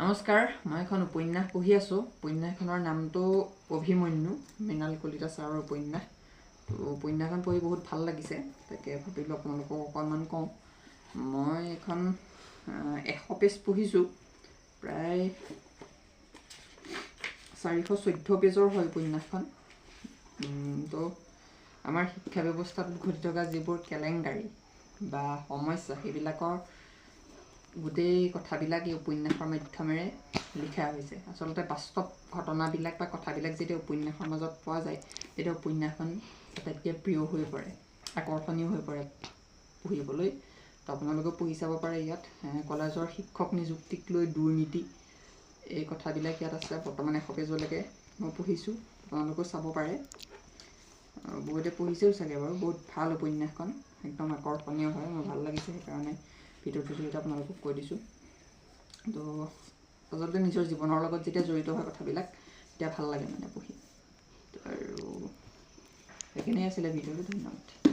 নমস্কাৰ মই এখন উপন্যাস পঢ়ি আছোঁ। উপন্যাসখনৰ নামটো অভিমন্যু মৃণাল কলিতা ছাৰৰ উপন্যাস। তো উপন্যাসখন পঢ়ি বহুত ভাল লাগিছে তাকে ভাবিলোঁ আপোনালোকক অকণমান কওঁ। মই এখন এশ পেজ পঢ়িছোঁ প্ৰায় চাৰিশ চৈধ্য পেজৰ হয় উপন্যাসখন। তো আমাৰ শিক্ষা ব্যৱস্থাটোত ঘটি থকা যিবোৰ কেলেংকাৰী বা সমস্যা সেইবিলাকৰ গোটেই কথাবিলাক এই উপন্যাসৰ মাধ্যমেৰে লিখা হৈছে। আচলতে বাস্তৱ ঘটনাবিলাক বা কথাবিলাক যেতিয়া উপন্যাসৰ মাজত পোৱা যায় তেতিয়া উপন্যাসখন আটাইতকৈ প্ৰিয় হৈ পৰে আকৰ্ষণীয় হৈ পৰে পঢ়িবলৈ। তো আপোনালোকেও পঢ়ি চাব পাৰে ইয়াত কলেজৰ শিক্ষক নিযুক্তিক লৈ দুৰ্নীতি এই কথাবিলাক ইয়াত আছে। বৰ্তমান এশ পেজলৈকে মই পঢ়িছোঁ আপোনালোকেও চাব পাৰে। বহুতে পঢ়িছেও চাগে বাৰু বহুত ভাল উপন্যাসখন একদম আকৰ্ষণীয় হয় মোৰ ভাল লাগিছে সেইকাৰণে। ভিডিঅ'টোৰ জৰিয়তে আপোনালোকক কৈ দিছোঁ। তো আচলতে নিজৰ জীৱনৰ লগত যেতিয়া জড়িত হয় কথাবিলাক তেতিয়া ভাল লাগে মানে পঢ়ি। আৰু সেইখিনিয়ে আছিলে ভিডিঅ'টো ধন্যবাদ।